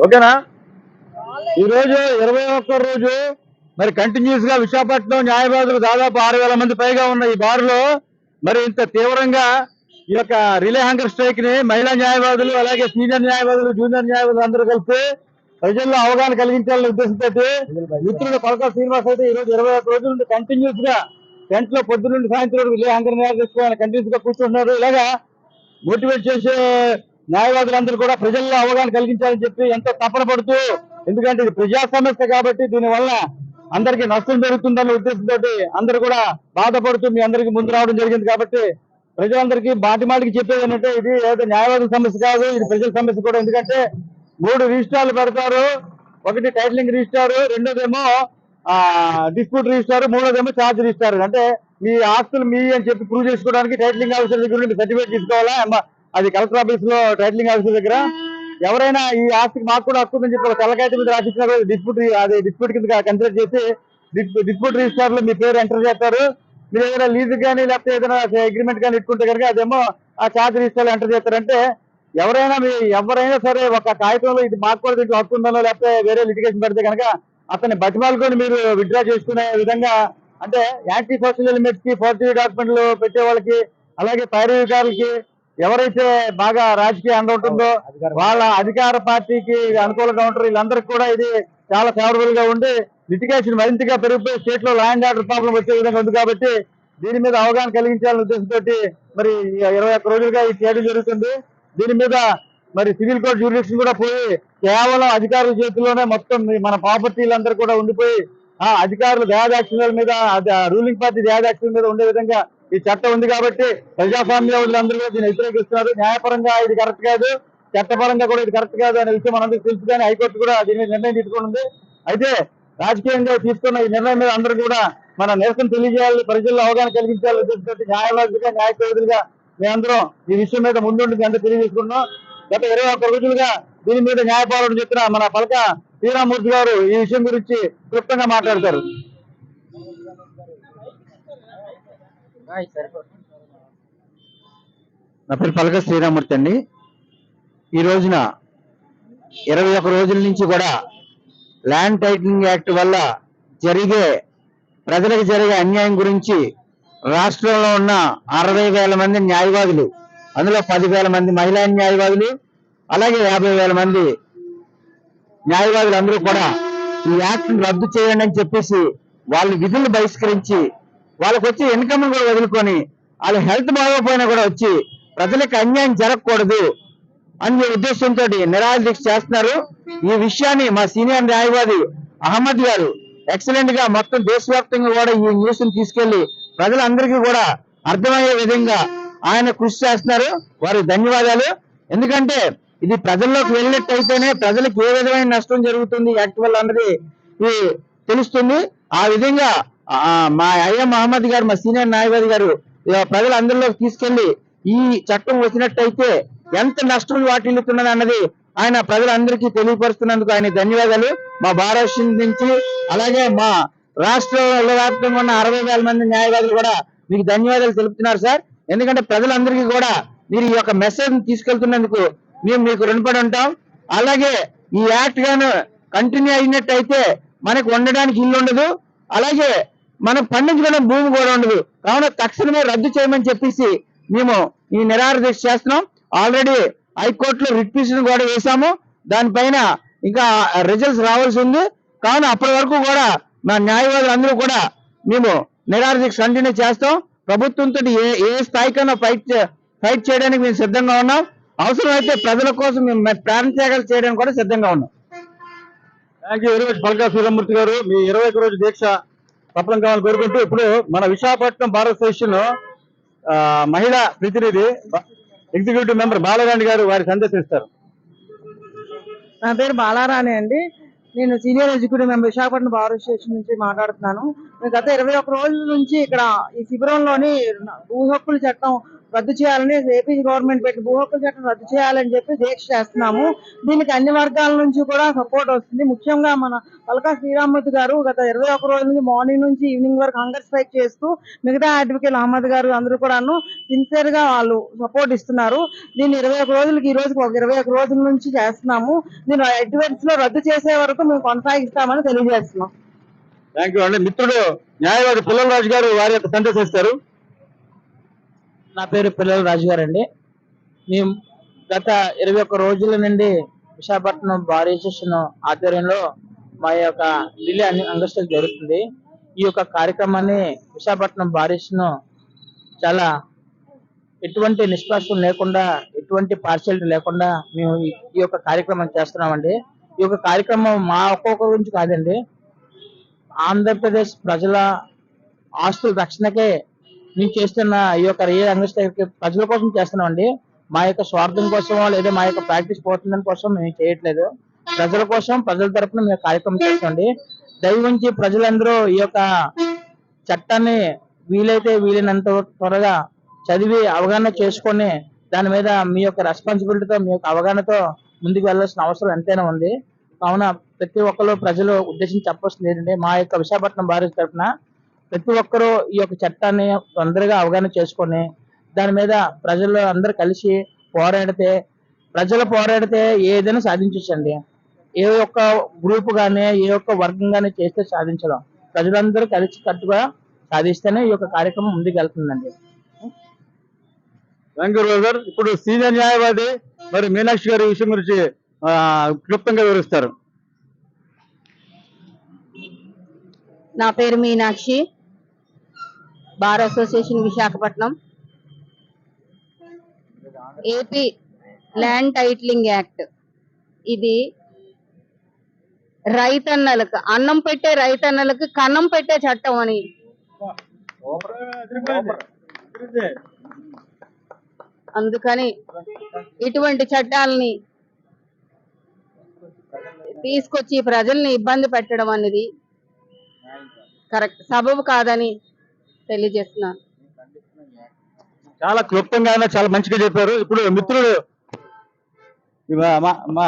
ఓకేనా? ఈ రోజు ఇరవై ఒక్క రోజు మరి కంటిన్యూస్గా విశాఖపట్నం న్యాయవాదులు దాదాపు ఆరు వేల మంది పైగా ఉన్న ఈ బారులో మరి ఇంత తీవ్రంగా ఈ యొక్క రిలే హంగర్ స్ట్రైక్ని మహిళా న్యాయవాదులు అలాగే సీనియర్ న్యాయవాదులు జూనియర్ న్యాయవాదులు అందరూ కలిసి ప్రజల్లో అవగాహన కలిగించాలనే ఉద్దేశంతో మిత్రుడు కొలక శ్రీనివాస్ అయితే ఈ రోజు ఇరవై ఒక్క రోజుల నుండి కంటిన్యూస్గా టెంట్లో పొద్దు నుండి సాయంత్రం రిలే హంగర్ న్యాయ కంటిన్యూస్గా కూర్చుంటున్నారు. ఇలాగా మోటివేట్ చేసే న్యాయవాదులందరూ కూడా ప్రజల్లో అవగాహన కలిగించాలని చెప్పి ఎంతో తపన పడుతూ ఎందుకంటే ఇది ప్రజా సమస్య కాబట్టి దీని వల్ల అందరికీ నష్టం జరుగుతుందన్న ఉద్దేశంతో అందరూ కూడా బాధపడుతూ మీ అందరికీ ముందు రావడం జరిగింది కాబట్టి ప్రజలందరికీ బాటి మాటికి చెప్పేది ఏంటంటే ఇది ఏదో న్యాయవాద సమస్య కాదు ఇది ప్రజల సమస్య కూడా. ఎందుకంటే మూడు రిజిస్టార్లు పెడతారు ఒకటి టైటిలింగ్ రిజిస్టార్ రెండోదేమో డిస్ప్యూట్ రిజిస్టార్ మూడోదేమో ఛార్జ్ రిజిస్టార్ అంటే మీ ఆస్తులు మీ అని చెప్పి ప్రూవ్ చేసుకోవడానికి టైటిలింగ్ ఆఫీసర్ దగ్గర నుండి సర్టిఫికేట్ తీసుకోవాలా? అది కలెక్టర్ ఆఫీస్లో టైటిలింగ్ ఆఫీసర్ దగ్గర. ఎవరైనా ఈ ఆస్తికి మాకు కూడా హక్కు ఉందని చెప్పి ఒక తెల్లకాయత మీద రాసిచ్చినా కూడా డిస్ప్యూట్ అది డిస్ప్యూట్ కింద కన్సిడర్ చేసి డిస్ప్యూట్ రిజిస్టర్లో మీ పేరు ఎంటర్ చేస్తారు. మీరు ఏదైనా లీజ్ కానీ లేకపోతే ఏదైనా అగ్రిమెంట్ కానీ ఇట్టుకుంటే కనుక అదేమో ఆ ఛార్జ్ రిజిస్టర్లో ఎంటర్ చేస్తారంటే ఎవరైనా మీ ఎవరైనా సరే ఒక కాగితంలో ఇది మాకు కూడా దీంట్లో హక్కు ఉందనో లేకపోతే వేరే లిటిగేషన్ పెడితే కనుక అతన్ని బతిమాలుకొని మీరు విత్డ్రా చేసుకునే విధంగా అంటే యాంటీ సోషల్ ఎలిమెంట్స్కి ఫోర్టీ డాక్యుమెంట్లు పెట్టే వాళ్ళకి అలాగే పైరవికారులకి ఎవరైతే బాగా రాజకీయ అండ ఉంటుందో వాళ్ళ అధికార పార్టీకి అనుకూలంగా ఉంటారు. వీళ్ళందరికీ కూడా ఇది చాలా ఫేవరబుల్గా ఉండి లిటిగేషన్ మరింతగా పెరిగిపోయి స్టేట్లో ల్యాండ్ ఆర్డర్ ప్రాబ్లం వచ్చే విధంగా ఉంది కాబట్టి దీని మీద అవగాహన కలిగించాలనే ఉద్దేశంతో మరి ఈ ఇరవై ఒక్క రోజులుగా ఇది చేయడం జరుగుతుంది. దీని మీద మరి సివిల్ కోర్ట్ జ్యూరిడిక్షన్ కూడా పోయి కేవలం అధికారుల చేతుల్లోనే మొత్తం ఈ మన ప్రాపర్టీలందరూ కూడా ఉండిపోయి ఆ అధికారులు దయాదాక్షిణ్యాల మీద రూలింగ్ పార్టీ దయాదాక్షిణ్యాల మీద ఉండే విధంగా ఈ చట్టం ఉంది కాబట్టి ప్రజాస్వామ్యవాదులందరూ కూడా దీన్ని వ్యతిరేకిస్తున్నారు. న్యాయపరంగా ఇది కరెక్ట్ కాదు. చట్టపరంగా కూడా ఇది కరెక్ట్ కాదు అనే విషయం మనందరికీ తెలుసు కానీ హైకోర్టు కూడా దీని మీద నిర్ణయం తీసుకుంటుంది అయితే రాజకీయంగా తీసుకున్న ఈ నిర్ణయం మీద అందరూ కూడా మన నిరసన తెలియజేయాలి ప్రజల్లో అవగాహన కలిగించాలి న్యాయవాదులుగా న్యాయ మేమందరం ఈ విషయం మీద ముందుండి అందరూ తెలియజేసుకున్నాం గత ఇరవై ఒక్క రోజులుగా దీని మీద న్యాయపాలన చెప్పిన మన పలక శ్రీరామూర్తి గారు ఈ విషయం గురించి క్లుప్తంగా మాట్లాడతారు. నా పేరు పలక శ్రీరామూర్తి అండి. ఈ రోజున ఇరవై ఒక్క రోజుల నుంచి కూడా ల్యాండ్ టైటిలింగ్ యాక్ట్ వల్ల జరిగే ప్రజలకు జరిగే అన్యాయం గురించి రాష్ట్రంలో ఉన్న అరవై వేల మంది న్యాయవాదులు అందులో పదివేల మంది మహిళా న్యాయవాదులు అలాగే యాభై వేల మంది న్యాయవాదులు అందరూ కూడా ఈ యాక్ట్ రద్దు చేయండి అని చెప్పేసి వాళ్ళ విధులు బహిష్కరించి వాళ్ళకి వచ్చే ఇన్కమ్ కూడా వదులుకొని వాళ్ళ హెల్త్ బాగోపోయినా కూడా వచ్చి ప్రజలకు అన్యాయం జరగకూడదు అనే ఉద్దేశంతో నిరాహార దీక్ష చేస్తున్నారు. ఈ విషయాన్ని మా సీనియర్ న్యాయవాది అహ్మద్ గారు ఎక్సలెంట్గా మొత్తం దేశవ్యాప్తంగా కూడా ఈ న్యూస్ని తీసుకెళ్ళి ప్రజలందరికీ కూడా అర్థమయ్యే విధంగా ఆయన కృషి చేస్తున్నారు. వారికి ధన్యవాదాలు. ఎందుకంటే ఇది ప్రజల్లోకి వెళ్ళినట్టయితేనే ప్రజలకు ఏ విధమైన నష్టం జరుగుతుంది యాక్ట్ వల్ల అన్నది తెలుస్తుంది. ఆ విధంగా మా అయ్య మహమ్మద్ గారు మా సీనియర్ న్యాయవాది గారు ఇక ప్రజలందరిలోకి తీసుకెళ్ళి ఈ చట్టం వచ్చినట్టయితే ఎంత నష్టం వాటిల్లుతున్నది అన్నది ఆయన ప్రజలందరికీ తెలియపరుస్తున్నందుకు ఆయన ధన్యవాదాలు. మా భారత్ నుంచి అలాగే మా రాష్ట్రంలో వ్యాప్తంగా ఉన్న అరవై వేల మంది న్యాయవాదులు కూడా మీకు ధన్యవాదాలు తెలుపుతున్నారు సార్. ఎందుకంటే ప్రజలందరికీ కూడా మీరు ఈ యొక్క మెసేజ్ తీసుకెళ్తున్నందుకు మేము మీకు రుణపడి ఉంటాం. అలాగే ఈ యాక్ట్ గాను కంటిన్యూ అయినట్టయితే మనకు ఉండడానికి ఇల్లు ఉండదు అలాగే మనం పండించుకునే భూమి కూడా ఉండదు. కావున తక్షణమే రద్దు చేయమని చెప్పేసి మేము ఈ నిరారదీక్ష చేస్తున్నాం. ఆల్రెడీ హైకోర్టులో రిట్ పిటిషన్ కూడా వేశాము. దానిపైన ఇంకా రిజల్ట్స్ రావాల్సి ఉంది. కావున అప్పటి వరకు కూడా మా న్యాయవాదులు అందరూ కూడా మేము నిరాహార దీక్ష కంటిన్యూ చేస్తాం. ప్రభుత్వంతో ఏ ఏ స్థాయికైనా ఫైట్ చే- ఫైట్ చేయడానికి మేము సిద్ధంగా ఉన్నాం. అవసరమైతే ప్రజల కోసం మేము ప్రాణ త్యాగాలు చేయడానికి కూడా సిద్ధంగా ఉన్నాం. Thank you very much Balka Suryamurthy గారు. మీ ఇరవై రోజు దీక్ష సఫలం కావాలని కోరుకుంటూ ఇప్పుడు మన విశాఖపట్నం భారత స్టేషన్ ఆ, మహిళా ప్రతినిధి ఎగ్జిక్యూటివ్ మెంబర్ బాలరాణి గారు వారి సందర్శిస్తారు. నా పేరు బాలారాణి అండి. నేను సీనియర్ ఎగ్జిక్యూటివ్ మెంబర్ విశాఖపట్నం భారత స్టేషన్ నుంచి మాట్లాడుతున్నాను. గత ఇరవై ఒక్క రోజుల నుంచి ఇక్కడ ఈ శిబిరంలోని భూ హక్కుల చట్టం రద్దు చేయాలని ఏపీ గవర్నమెంట్ పెట్టి భూ హక్కుల చట్టం రద్దు చేయాలని చెప్పి దీక్ష చేస్తున్నాము. దీనికి అన్ని వర్గాల నుంచి కూడా సపోర్ట్ వస్తుంది. ముఖ్యంగా మన పలకా శ్రీరామూర్తి గారు గత ఇరవై ఒక్క రోజుల నుంచి మార్నింగ్ నుంచి ఈవినింగ్ వరకు హంగర్ స్ట్రైక్ చేస్తూ మిగతా అడ్వకేట్ అహ్మద్ గారు అందరూ కూడాను సిన్సియర్గా వాళ్ళు సపోర్ట్ ఇస్తున్నారు. దీన్ని ఇరవై ఒక రోజులకి ఈ రోజుకి ఒక ఇరవై ఒక రోజుల నుంచి చేస్తున్నాము. దీన్ని అడ్వెంట్స్లో రద్దు చేసే వరకు మేము కొనసాగిస్తామని తెలియజేస్తున్నాం. థ్యాంక్ యూ అండి మిత్రుడు న్యాయవాది పుల్లరాజు గారు వారి యొక్క సందేశం ఇస్తారు. నా పేరు పిల్లల రాజు గారు అండి మేము గత ఇరవై ఒక్క రోజుల నుండి విశాఖపట్నం బార్ అసోసియేషన్ ఆధ్వర్యంలో మా యొక్క ఢిల్లీ అన్ని అంగస్టులు జరుగుతుంది. ఈ యొక్క కార్యక్రమాన్ని విశాఖపట్నం బార్ చాలా ఎటువంటి నిష్పాక్షం లేకుండా ఎటువంటి పార్షియాలిటీ లేకుండా మేము ఈ- ఈ యొక్క కార్యక్రమం చేస్తున్నామండి. ఈ యొక్క కార్యక్రమం మా ఒక్కొక్క గురించి కాదండి. ఆంధ్రప్రదేశ్ ప్రజల ఆస్తుల రక్షణకే మేము చేస్తున్న ఈ యొక్క రియల్ అంగస్ట్రైక్ ప్రజల కోసం చేస్తున్నామండి. మా యొక్క స్వార్థం కోసమో లేదా మా యొక్క ప్రాక్టీస్ పోతుందని కోసం మేము చేయట్లేదు. ప్రజల కోసం ప్రజల తరఫున మేము కార్యక్రమం చేస్తామండి దయవుంచి ప్రజలందరూ ఈ యొక్క చట్టాన్ని వీలైతే వీలైనంత త్వరగా చదివి అవగాహన చేసుకొని దాని మీద మీ యొక్క రెస్పాన్సిబిలిటీతో మీ యొక్క అవగాహనతో ముందుకు వెళ్ళాల్సిన అవసరం ఎంతైనా ఉంది. కావున ప్రతి ఒక్కరు ప్రజలు ఉద్దేశించి చెప్పవలసింది ఏంటంటే మా యొక్క విశాఖపట్నం భారత్ తరఫున ప్రతి ఒక్కరూ ఈ యొక్క చట్టాన్ని తొందరగా అవగాహన చేసుకొని దాని మీద ప్రజలు అందరూ కలిసి పోరాడితే ప్రజలు పోరాడితే ఏదైనా సాధించండి ఏ ఒక్క గ్రూప్ కానీ ఏ ఒక్క వర్గం కానీ చేస్తే సాధించడం. ప్రజలందరూ కలిసి కట్టుగా సాధిస్తేనే ఈ యొక్క కార్యక్రమం ముందుకు వెళ్తుందండి. థ్యాంక్ యూ ఇప్పుడు సీనియర్ న్యాయవాది మరి మీనాక్షి గారి విషయం గురించి క్లుప్తంగా వివరిస్తారు. నా పేరు Meenakshi. Bar association Visakhapatnam. AP land titling act. ఇది రైతన్నలకు అన్నం పెట్టే రైతన్నలకు కన్నం పెట్టే చట్టం అని. అందుకని ఇటువంటి చట్టాలని తీసుకొచ్చి ప్రజల్ని ఇబ్బంది పెట్టడం అనేది కరెక్ట్. సబబు కాదని తెలియజేస్తున్నాను చాలా క్లుప్తంగా చాలా మంచిగా చెప్పారు. ఇప్పుడు మిత్రుడు మా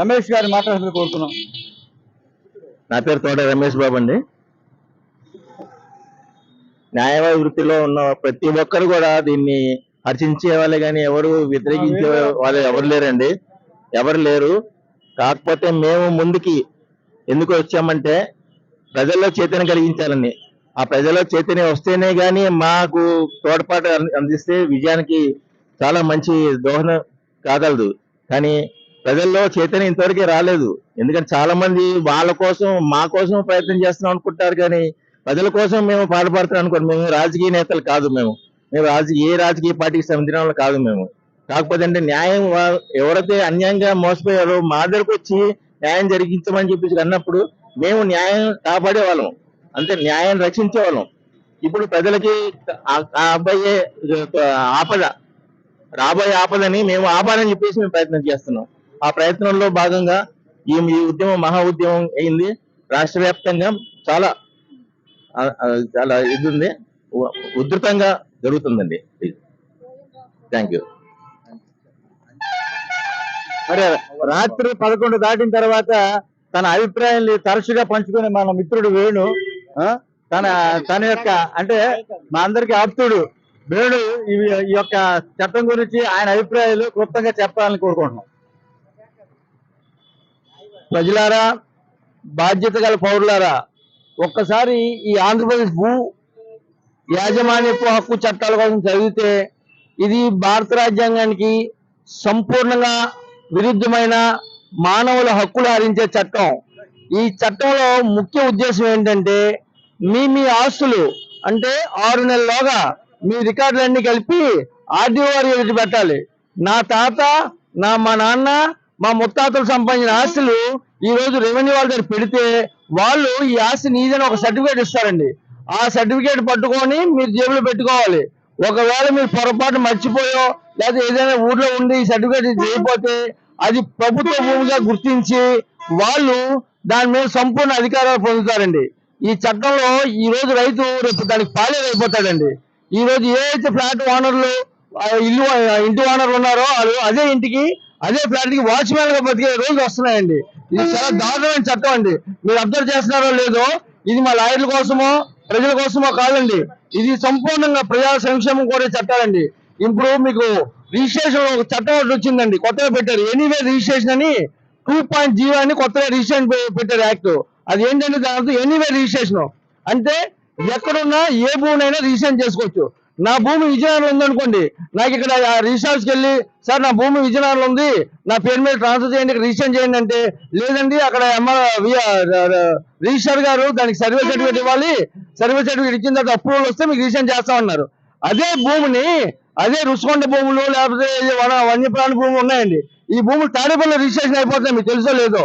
రమేష్ గారి మాట్లాడాలని కోరుతున్నాం. నా పేరు తోట రమేష్ బాబు అండి. న్యాయవాద వృత్తిలో ఉన్న ప్రతి ఒక్కరు కూడా దీన్ని హర్షించే వాళ్ళే కానీ ఎవరు వ్యతిరేకించే వాళ్ళు ఎవరు లేరండి. ఎవరు లేరు. కాకపోతే మేము ముందుకి ఎందుకు వచ్చామంటే ప్రజల్లో చైతన్యం కలిగించాలని. ఆ ప్రజల్లో చైతన్యం వస్తేనే గాని మాకు తోడ్పాటు అంది- అందిస్తే విజయానికి చాలా మంచి దోహదం కాగలదు. కానీ ప్రజల్లో చైతన్యం ఇంతవరకే రాలేదు. ఎందుకంటే చాలా మంది వాళ్ళ కోసం మా కోసం ప్రయత్నం చేస్తున్నాం అనుకుంటారు కానీ ప్రజల కోసం మేము పాటుపడుతున్నాం అనుకోండి మేము రాజకీయ నేతలు కాదు మేము. మేము రాజకీయ ఏ రాజకీయ పార్టీకి సంబంధించిన వాళ్ళు కాదు మేము. కాకపోతే అంటే న్యాయం వా- ఎవరైతే అన్యాయంగా మోసపోయారో మా దగ్గరకు వచ్చి న్యాయం జరిగించమని చెప్పేసి అన్నప్పుడు మేము న్యాయం కాపాడే వాళ్ళం అంటే న్యాయం రక్షించే వాళ్ళం ఇప్పుడు ప్రజలకి ఆ- అబ్బాయి ఆపద. రాబోయే ఆపదని మేము ఆపాలని చెప్పేసి మేము ప్రయత్నం చేస్తున్నాం. ఆ ప్రయత్నంలో భాగంగా ఈ ఉద్యమం మహా ఉద్యమం అయింది. రాష్ట్ర వ్యాప్తంగా చాలా చాలా ఇది ఉంది. ఉధృతంగా జరుగుతుందండి థ్యాంక్ యూ. మరి రాత్రి పదకొండు దాటిన తర్వాత తన అభిప్రాయాన్ని తరచుగా పంచుకునే మన మిత్రుడు వేణు తన తన యొక్క అంటే మా అందరికి ఆప్తుడు వేణు ఈ ఈ యొక్క చట్టం గురించి ఆయన అభిప్రాయాలు క్లుప్తంగా చెప్పాలని కోరుకుంటున్నాం. ప్రజలారా బాధ్యత గల పౌరులారా ఒక్కసారి ఈ ఆంధ్రప్రదేశ్ భూ యాజమాన్యపు హక్కు చట్టాల కోసం చదివితే ఇది భారత రాజ్యాంగానికి సంపూర్ణంగా విరుద్ధమైన మానవుల హక్కులు హరించే చట్టం. ఈ చట్టంలో ముఖ్య ఉద్దేశం ఏంటంటే మీ మీ ఆస్తులు అంటే ఆరు నెలల్లోగా మీ రికార్డులన్నీ కలిపి ఆర్డీఓ వారి ఎదుటి పెట్టాలి. నా తాత నా మా నాన్న మా ముత్తాతలు సంపాదించిన ఆస్తులు ఈ రోజు రెవెన్యూ వాళ్ళ దగ్గర పెడితే వాళ్ళు ఈ ఆస్తి నీదని ఒక సర్టిఫికేట్ ఇస్తారండి. ఆ సర్టిఫికేట్ పట్టుకొని మీరు జేబులో పెట్టుకోవాలి. ఒకవేళ మీరు పొరపాటు మర్చిపోయో లేదా ఏదైనా ఊర్లో ఉండి ఈ సర్టిఫికేట్ చేయకపోతే అది ప్రభుత్వ భూమిగా గుర్తించి వాళ్ళు దాని మీద సంపూర్ణ అధికారాలు పొందుతారండి. ఈ చట్టంలో ఈ రోజు రైతు రేపు దానికి పాలేరైపోతాడండి ఈ రోజు ఏదైతే ఫ్లాట్ ఓనర్లు ఇల్లు ఇంటి ఓనర్లు ఉన్నారో వాళ్ళు అదే ఇంటికి అదే ఫ్లాట్కి వాచ్మెన్గా బతికే రోజులు వస్తున్నాయండి. ఇది చాలా దారుణమైన చట్టం అండి. మీరు అబ్జర్వ్ చేస్తున్నారో లేదో ఇది మా లాయర్ల కోసమో ప్రజల కోసమో కాదండి. ఇది సంపూర్ణంగా ప్రజా సంక్షేమం కోరే చట్టాలండి. ఇప్పుడు మీకు రిజిస్ట్రేషన్ ఒక చట్టం ఒకటి వచ్చిందండి. కొత్తగా పెట్టారు. ఎనీవే రిజిస్ట్రేషన్ అని టూ పాయింట్ జీరో అని కొత్తగా రిజిస్ట్రేషన్ పెట్టారు యాక్ట్. అది ఏంటంటే దాంట్లో ఎనీవే రిజిస్ట్రేషన్. అంటే ఎక్కడున్నా ఏ భూమినైనా రిజిస్ట్రేషన్ చేసుకోవచ్చు. నా భూమి విజయనగరంలో ఉందనుకోండి. నాకు ఇక్కడ రిజిస్ట్రార్స్కి వెళ్ళి సార్ నా భూమి విజయనగరంలో ఉంది. నా పేరు మీద ట్రాన్స్ఫర్ చేయండి ఇక్కడ రిజిస్ట్రేషన్ చేయండి అంటే లేదండి అక్కడ రిజిస్టర్ గారు దానికి సర్వే సర్టిఫికేట్ ఇవ్వాలి. సర్వే సర్టిఫికేట్ ఇచ్చిన తర్వాత అప్రూవల్ వస్తే మీకు రిజిస్టర్ చేస్తామన్నారు. అదే భూమిని అదే రుచికొండ భూములు లేకపోతే వన్యప్రాణి భూములు ఉన్నాయండి. ఈ భూములు తాడేపల్లి రిజిస్ట్రేషన్ అయిపోతున్నాయి మీకు తెలుసో లేదో.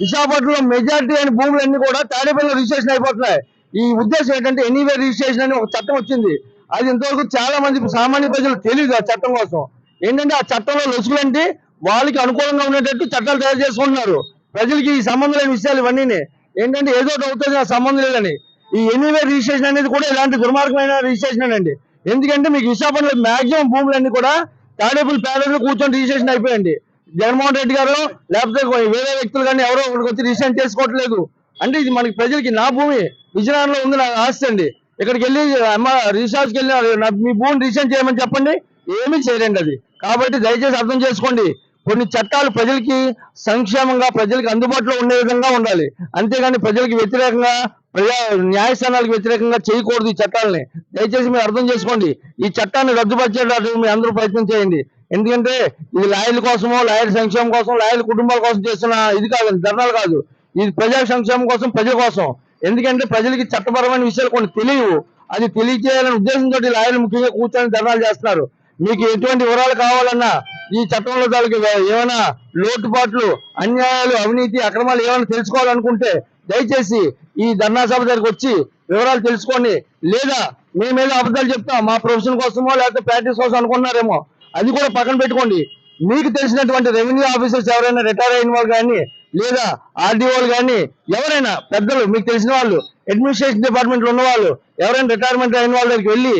విశాఖపట్నంలో మెజారిటీ అయిన భూములన్నీ కూడా తాడేపల్లి రిజిస్ట్రేషన్ అయిపోతున్నాయి. ఈ ఉద్దేశం ఏంటంటే ఎనీవే రిజిస్ట్రేషన్ అని ఒక చట్టం వచ్చింది. అది ఇంతవరకు చాలా మంది సామాన్య ప్రజలు తెలియదు ఆ చట్టం కోసం. ఏంటంటే ఆ చట్టంలో లొసుగులంటే వాళ్ళకి అనుకూలంగా ఉండేటట్టు చట్టాలు తయారు చేసుకుంటున్నారు. ప్రజలకి ఈ సంబంధం లేని విషయాలు ఇవన్నీ ఏంటంటే ఏదో ఒకటి అవుతుంది నాకు సంబంధం లేదని. ఈ ఎనీవే రిజిస్ట్రేషన్ అనేది కూడా ఇలాంటి దుర్మార్గమైన రిజిస్ట్రేషన్ అండి. ఎందుకంటే మీకు విశాఖపట్నంలో మాక్సిమం భూములన్నీ కూడా తాడేపుల్ పేదలు కూర్చొని రిజిస్ట్రేషన్ అయిపోయండి జగన్మోహన్ రెడ్డి గారు లేకపోతే వేరే వ్యక్తులు కానీ ఎవరో ఒకరికి వచ్చి రిజిస్ట్రేషన్ చేసుకోవట్లేదు. అంటే ఇది మనకి ప్రజలకి నా భూమి విజయనగరంలో ఉంది నా ఆస్తి అండి. ఇక్కడికి వెళ్ళి అమ్మ రీఛార్జ్కి వెళ్ళి మీ భూమిని రిజిస్ట్రేషన్ చేయమని చెప్పండి. ఏమీ చేయరండి అది. కాబట్టి దయచేసి అర్థం చేసుకోండి. కొన్ని చట్టాలు ప్రజలకి సంక్షేమంగా ప్రజలకి అందుబాటులో ఉండే విధంగా ఉండాలి. అంతేగాని ప్రజలకి వ్యతిరేకంగా ప్రజా న్యాయస్థానాలకు వ్యతిరేకంగా చేయకూడదు ఈ చట్టాలని. దయచేసి మీరు అర్థం చేసుకోండి. ఈ చట్టాన్ని రద్దుపరిచేటట్టు మీరు అందరూ ప్రయత్నం చేయండి. ఎందుకంటే ఇది లాయర్ల కోసమో లాయర్ సంక్షేమం కోసం లాయర్ల కుటుంబాల కోసం చేస్తున్న ఇది కాదండి ధర్నాలు కాదు. ఇది ప్రజా సంక్షేమం కోసం ప్రజల కోసం. ఎందుకంటే ప్రజలకి చట్టపరమైన విషయాలు కొన్ని తెలియవు. అది తెలియజేయాలనే ఉద్దేశంతో లాయర్లు ముఖ్యంగా కూర్చొని ధర్నాలు చేస్తున్నారు. మీకు ఎటువంటి వివరాలు కావాలన్నా ఈ చట్టంలో దానికి ఏమైనా లోటుపాట్లు అన్యాయాలు అవినీతి అక్రమాలు ఏమైనా తెలుసుకోవాలనుకుంటే దయచేసి ఈ ధర్నా సభ దగ్గరికి వచ్చి వివరాలు తెలుసుకోండి లేదా మేమేదో అబద్ధాలు చెప్తాం మా ప్రొఫెషన్ కోసమో లేకపోతే ప్రాక్టీస్ కోసం అనుకున్నారేమో అది కూడా పక్కన పెట్టుకోండి. మీకు తెలిసినటువంటి రెవెన్యూ ఆఫీసర్స్ ఎవరైనా రిటైర్ అయిన వాళ్ళు కానీ లేదా ఆర్డీఓలు కానీ ఎవరైనా పెద్దలు మీకు తెలిసిన వాళ్ళు అడ్మినిస్ట్రేషన్ డిపార్ట్మెంట్ ఉన్న వాళ్ళు ఎవరైనా రిటైర్మెంట్ అయిన వాళ్ళ దగ్గరికి వెళ్ళి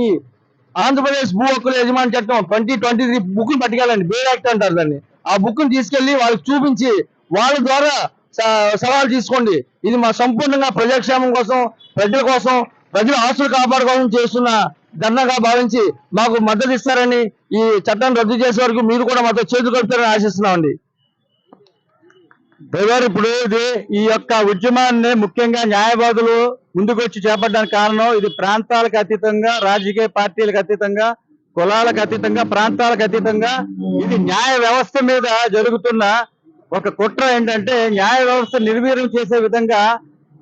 ఈ ఆంధ్రప్రదేశ్ భూ హక్కుల యజమాని చట్టం ట్వంటీ ట్వంటీ త్రీ బుక్ని పట్టుకెళ్ళండి. బే యాక్ట్ అంటారు దాన్ని. ఆ బుక్ని తీసుకెళ్ళి వాళ్ళకి చూపించి వాళ్ళ ద్వారా సవాల్ తీసుకోండి. ఇది మా సంపూర్ణంగా ప్రజాక్షేమం కోసం ప్రజల కోసం ప్రజల ఆస్తులు కాపాడుకోవడం చేస్తున్న ధర్నాగా భావించి మాకు మద్దతు ఇస్తారని ఈ చట్టాన్ని రద్దు చేసే వరకు మీరు కూడా మాతో చేతులు కలుపుతారని ఆశిస్తున్నామండి. బ్రదర్ ఇప్పుడు ఇది ఈ యొక్క ఉద్యమాన్ని ముఖ్యంగా న్యాయవాదులు ముందుకొచ్చి చేపట్టడానికి కారణం ఇది ప్రాంతాలకు అతీతంగా రాజకీయ పార్టీలకు అతీతంగా కులాలకు అతీతంగా ప్రాంతాలకు అతీతంగా ఇది న్యాయ వ్యవస్థ మీద జరుగుతున్న ఒక కుట్ర ఏంటంటే న్యాయ వ్యవస్థ నిర్వీర్యం చేసే విధంగా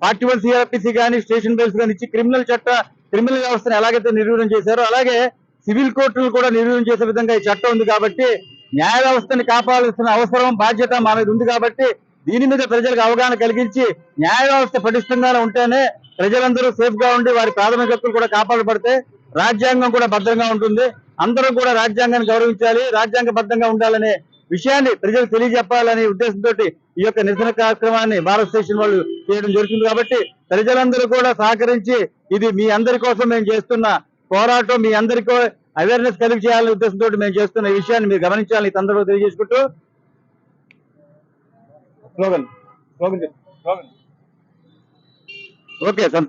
ఫార్టీ వన్ సిఆర్పిసి కానీ స్టేషన్ బెల్స్ కానీ ఇచ్చి క్రిమినల్ చట్ట క్రిమినల్ వ్యవస్థను ఎలాగైతే నిర్వీర్యం చేశారో అలాగే సివిల్ కోర్టులు కూడా నిర్వీర్యం చేసే విధంగా ఈ చట్టం ఉంది కాబట్టి న్యాయ వ్యవస్థని కాపాడాల్సిన అవసరం బాధ్యత మా మీద ఉంది కాబట్టి దీని మీద ప్రజలకు అవగాహన కలిగించి న్యాయ వ్యవస్థ పటిష్టంగానే ఉంటేనే ప్రజలందరూ సేఫ్గా ఉండి వారి ప్రాథమిక హక్కులు కూడా కాపాడబడితే రాజ్యాంగం కూడా భద్రంగా ఉంటుంది. అందరూ కూడా రాజ్యాంగాన్ని గౌరవించాలి రాజ్యాంగబద్ధంగా ఉండాలనే విషయాన్ని ప్రజలకు తెలియజెప్పాలనే ఉద్దేశంతో ఈ యొక్క నిరసన కార్యక్రమాన్ని భారత స్టేషన్ వాళ్ళు చేయడం జరుగుతుంది కాబట్టి ప్రజలందరూ కూడా సహకరించి ఇది మీ అందరి కోసం మేము చేస్తున్న పోరాటం మీ అందరికీ అవేర్నెస్ కలిగి చేయాలనే ఉద్దేశంతో మేము చేస్తున్న ఈ విషయాన్ని మీరు గమనించాలని ఈ సందర్భంగా తెలియజేసుకుంటూ స్లోగన్ స్లోగన్ ఓకే సార్.